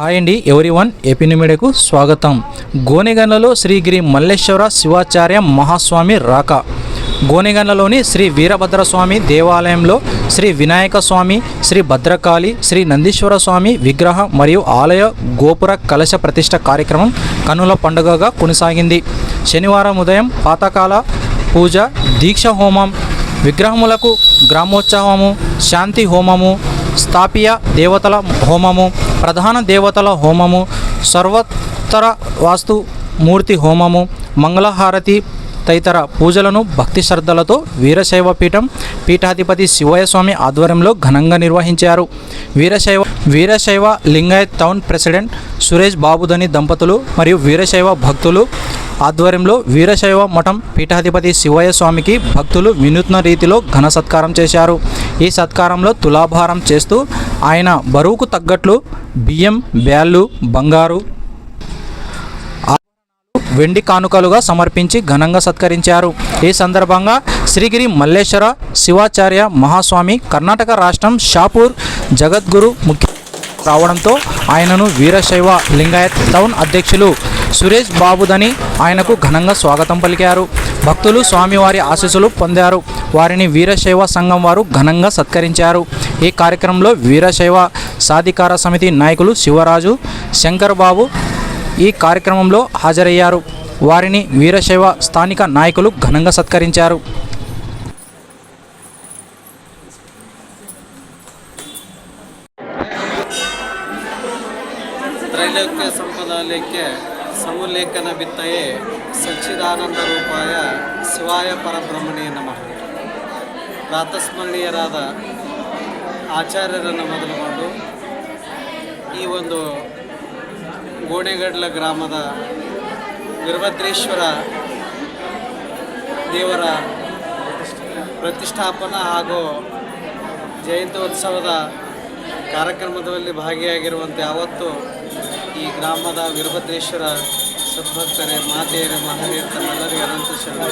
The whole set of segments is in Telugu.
హాయ్ అండి ఎవరి వన్ ఏపీ మీడియాకు స్వాగతం. గోనెగండ్లలో శ్రీగిరి మల్లేశ్వర శివాచార్య మహాస్వామి రాక. గోనెగండ్లలోని శ్రీ వీరభద్రస్వామి దేవాలయంలో శ్రీ వినాయక స్వామి శ్రీ భద్రకాళి శ్రీ నందీశ్వర స్వామి విగ్రహ మరియు ఆలయ గోపుర కలశ ప్రతిష్ట కార్యక్రమం కనుల పండుగగా కొనసాగింది. శనివారం ఉదయం పాతకాల పూజ దీక్ష హోమం విగ్రహములకు గ్రామోత్సవము శాంతి హోమము స్థాపియ దేవతల హోమము ప్రధాన దేవతల హోమము సర్వోత్తర వాస్తు మూర్తి హోమము మంగళహారతి తదితర పూజలను భక్తి శ్రద్ధలతో వీరశైవ పీఠం పీఠాధిపతి శివయ్య స్వామి ఆధ్వర్యంలో ఘనంగా నిర్వహించారు. వీరశైవ వీరశైవ లింగాయత్ టౌన్ ప్రెసిడెంట్ సురేష్ బాబుదని దంపతులు మరియు వీరశైవ భక్తులు ఆధ్వర్యంలో వీరశైవ మఠం పీఠాధిపతి శివయ్య స్వామికి భక్తులు వినూత్న రీతిలో ఘన సత్కారం చేశారు. ఈ సత్కారంలో తులాభారం చేస్తూ ఆయన బరువుకు తగ్గట్లు బియ్యం బ్యాళ్ళు బంగారు వెండి కానుకలుగా సమర్పించి ఘనంగా సత్కరించారు. ఈ సందర్భంగా శ్రీగిరి మల్లేశ్వర శివాచార్య మహాస్వామి కర్ణాటక రాష్ట్రం షాపూర్ జగద్గురు ముఖ్య రావడంతో ఆయనను వీరశైవ లింగాయత్ టౌన్ అధ్యక్షులు సురేష్ బాబుదని ఆయనకు ఘనంగా స్వాగతం పలికారు. భక్తులు స్వామివారి ఆశీస్సులు పొందారు. వారిని వీరశైవ సంఘం వారు ఘనంగా సత్కరించారు. ఈ కార్యక్రమంలో వీరశైవ సాధికార సమితి నాయకులు శివరాజు శంకర్ బాబు ఈ కార్యక్రమంలో హాజరయ్యారు. వారిని వీరశైవ స్థానిక నాయకులు ఘనంగా సత్కరించారు. త్రైలోక్య ಸಮುಲ್ಲೇಖನ ಬಿತ್ತಯೇ ಸಚ್ಚಿದಾನಂದ ರೂಪಾಯ ಶಿವಾಯ ಪರಬ್ರಹ್ಮಣೇ ನಮಃ. ಪ್ರಾತಸ್ಮರಣೀಯರಾದ ಆಚಾರ್ಯರನ್ನು ಮೊದಲುಗೊಂಡು ಈ ಒಂದು ಗೋಣೆಗಡ್ಲ ಗ್ರಾಮದ ವೀರಭದ್ರೇಶ್ವರ ದೇವರ ಪ್ರತಿಷ್ಠಾಪನಾ ಹಾಗೂ ಜಯಂತ್ಯೋತ್ಸವದ ಕಾರ್ಯಕ್ರಮದಲ್ಲಿ ಭಾಗಿಯಾಗಿರುವಂತೆ ಯಾವತ್ತು ಈ ಗ್ರಾಮದ ವೀರಭದ್ರೇಶ್ವರ ಸದ್ಭಕ್ತರೇ, ಮಾತೆಯರೇ, ಮಹನೀಯರು ತಮ್ಮೆಲ್ಲರಿಗೂ ಅನಂತ ಶರಣ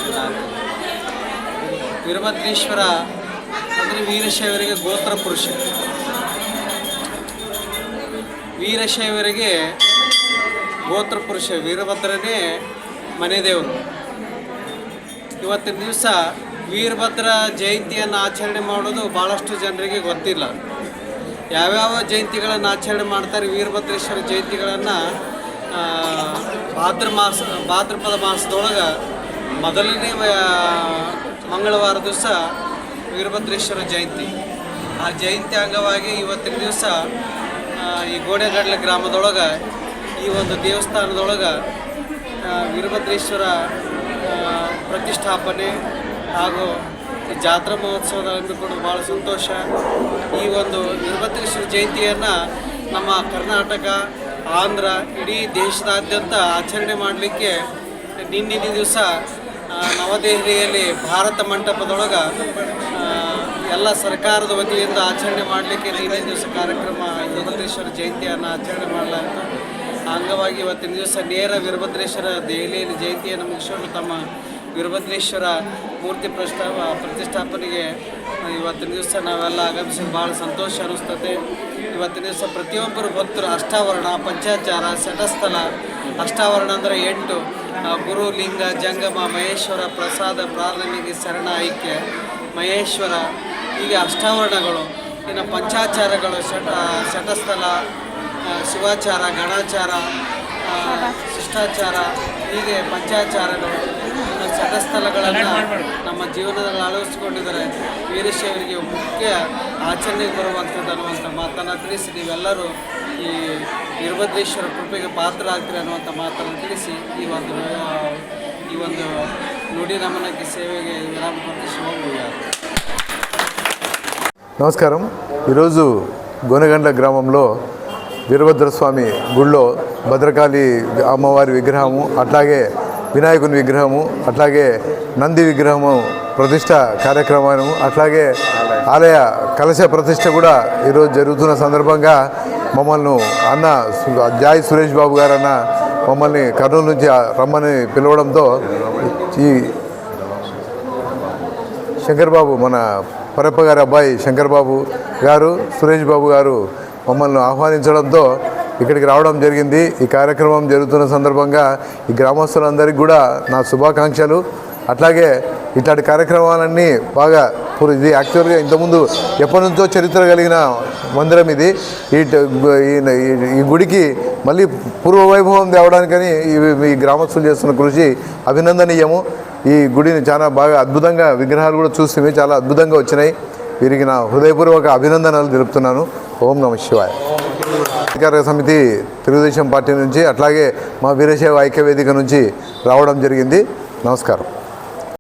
ವೀರಭದ್ರೇಶ್ವರ ಅಂದರೆ ವೀರಶೈವರಿಗೆ ಗೋತ್ರ ಪುರುಷ. ವೀರಶೈವರಿಗೆ ಗೋತ್ರ ಪುರುಷ. ವೀರಭದ್ರನೇ ಮನೆ ದೇವರು. ಇವತ್ತಿನ ದಿವಸ ವೀರಭದ್ರ ಜಯಂತಿಯನ್ನು ಆಚರಣೆ ಮಾಡೋದು ಭಾಳಷ್ಟು ಜನರಿಗೆ ಗೊತ್ತಿಲ್ಲ. ಯಾವ್ಯಾವ ಜಯಂತಿಗಳನ್ನು ಆಚರಣೆ ಮಾಡ್ತಾರೆ, ವೀರಭದ್ರೇಶ್ವರ ಜಯಂತಿಗಳನ್ನು ಭಾದ್ರ ಮಾಸ, ಭಾದ್ರಪದ ಮಾಸದೊಳಗೆ ಮೊದಲನೇ ಮಂಗಳವಾರ ದಿವಸ ವೀರಭದ್ರೇಶ್ವರ ಜಯಂತಿ. ಆ ಜಯಂತಿ ಅಂಗವಾಗಿ ಇವತ್ತಿನ ದಿವಸ ಈ ಗೋಡೆಗಡ್ಲೆ ಗ್ರಾಮದೊಳಗೆ, ಈ ಒಂದು ದೇವಸ್ಥಾನದೊಳಗೆ ವೀರಭದ್ರೇಶ್ವರ ಪ್ರತಿಷ್ಠಾಪನೆ ಹಾಗೂ ಜಾತ್ರಾ ಮಹೋತ್ಸವದ ಕೂಡ ಭಾಳ ಸಂತೋಷ. ಈ ಒಂದು ವೀರಭದ್ರೇಶ್ವರ ಜಯಂತಿಯನ್ನು ನಮ್ಮ ಕರ್ನಾಟಕ, ಆಂಧ್ರ, ಇಡೀ ದೇಶದಾದ್ಯಂತ ಆಚರಣೆ ಮಾಡಲಿಕ್ಕೆ ನಿನ್ನಿನ ದಿವಸ ನವದೆಹಲಿಯಲ್ಲಿ ಭಾರತ ಮಂಟಪದೊಳಗೆ ಎಲ್ಲ ಸರ್ಕಾರದ ವತಿಯಿಂದ ಆಚರಣೆ ಮಾಡಲಿಕ್ಕೆ ನಿನ್ನೆ ದಿವಸ ಕಾರ್ಯಕ್ರಮ ವೀರಭದ್ರೇಶ್ವರ ಜಯಂತಿಯನ್ನು ಆಚರಣೆ ಮಾಡಲಾಯಿತು. ಆ ಅಂಗವಾಗಿ ಇವತ್ತಿನ ದಿವಸ ನೇರ ವೀರಭದ್ರೇಶ್ವರ ದೆಹಲಿಯಲ್ಲಿ ಜಯಂತಿಯನ್ನು ಮುಗಿಸಿಕೊಂಡು ತಮ್ಮ ವೀರಭದ್ರೇಶ್ವರ ಮೂರ್ತಿ ಪ್ರಸ್ತಾಪ ಪ್ರತಿಷ್ಠಾಪನೆಗೆ ಇವತ್ತಿನ ದಿವಸ ನಾವೆಲ್ಲ ಆಗಮಿಸಿ ಭಾಳ ಸಂತೋಷ ಅನ್ನಿಸ್ತದೆ. ಇವತ್ತಿನ ದಿವಸ ಪ್ರತಿಯೊಬ್ಬರು ಭಕ್ತರು ಅಷ್ಟಾವರಣ, ಪಂಚಾಚಾರ ಶಟಸ್ಥಲ ಅಷ್ಟಾವರಣ ಅಂದರೆ ಎಂಟು. ಗುರು ಲಿಂಗ ಜಂಗಮ, ಮಹೇಶ್ವರ, ಪ್ರಸಾದ, ಪ್ರಾರ್ಥನೆಗೆ ಶರಣ, ಐಕ್ಯ, ಮಹೇಶ್ವರ. ಹೀಗೆ ಅಷ್ಟಾವರಣಗಳು. ಇನ್ನು ಪಂಚಾಚಾರಗಳು ಶಟ ಶಟಸ್ಥಲ ಶಿವಾಚಾರ, ಗಣಾಚಾರ ಶಿಷ್ಟಾಚಾರ ಹೀಗೆ ಪಂಚಾಚಾರಗಳು ಇನ್ನು ಶಟಸ್ಥಲಗಳನ್ನು ನಮ್ಮ ಜೀವನದಲ್ಲಿ ಅಳವಡಿಸಿಕೊಂಡಿದ್ದಾರೆ ವೀರಶೈವರಿಗೆ ಮುಖ್ಯ ಆಚರಣೆಗೆ ಬರುವಂಥದ್ದು ಅನ್ನುವಂಥ ಮಾತನ್ನು ತಿಳಿಸಿ ನೀವೆಲ್ಲರೂ ಈ ವೀರಭದ್ರೇಶ್ವರ ಕೃಪೆಗೆ ಪಾತ್ರ ಆಗ್ತೀರಿ ಅನ್ನುವಂಥ ಮಾತನ್ನು ತಿಳಿಸಿ ಈ ಒಂದು ಆ, ಈ ಒಂದು ನುಡಿ ನಮನಕ್ಕೆ ಸೇವೆಗೆ ವಿರಾಮ ಕೊಟ್ಟು ಶಿವಮೊಗ್ಗ నమస్కారం ఈరోజు గోనెగండ్ల గ్రామంలో వీరభద్రస్వామి గుళ్ళో భద్రకాళి అమ్మవారి విగ్రహము అట్లాగే వినాయకుని విగ్రహము అట్లాగే నంది విగ్రహము ప్రతిష్ట కార్యక్రమము అట్లాగే ఆలయ కలశ ప్రతిష్ట కూడా ఈరోజు జరుగుతున్న సందర్భంగా మమ్మల్ని అన్న జాయ్ సురేష్ బాబు గారు అన్న మమ్మల్ని కర్నూలు నుంచి రమ్మని పిలవడంతో ఈ శంకర్ బాబు మన పరప్ప గారి అబ్బాయి శంకర్ బాబు గారు సురేష్ బాబు గారు మమ్మల్ని ఆహ్వానించడంతో ఇక్కడికి రావడం జరిగింది. ఈ కార్యక్రమం జరుగుతున్న సందర్భంగా ఈ గ్రామస్తులందరికీ కూడా నా శుభాకాంక్షలు. అట్లాగే ఇట్లాంటి కార్యక్రమాలన్నీ బాగా పూర్- ఇది యాక్చువల్గా ఇంతకుముందు ఎప్పటి నుంచో చరిత్ర కలిగిన మందిరం ఇది. ఈ ఈ- గుడికి మళ్ళీ పూర్వ వైభవం తేవడానికని ఇవి ఈ గ్రామస్తులు చేస్తున్న కృషి అభినందనీయము. ఈ గుడిని చాలా బాగా అద్భుతంగా విగ్రహాలు కూడా చూసి చాలా అద్భుతంగా వచ్చినాయి. వీరికి నా హృదయపూర్వక అభినందనలు తెలుపుతున్నాను. ఓం నమ శివాయ. అధికార సమితి తెలుగుదేశం పార్టీ నుంచి అట్లాగే మా వీరశైవ ఐక్య వేదిక నుంచి రావడం జరిగింది. నమస్కారం.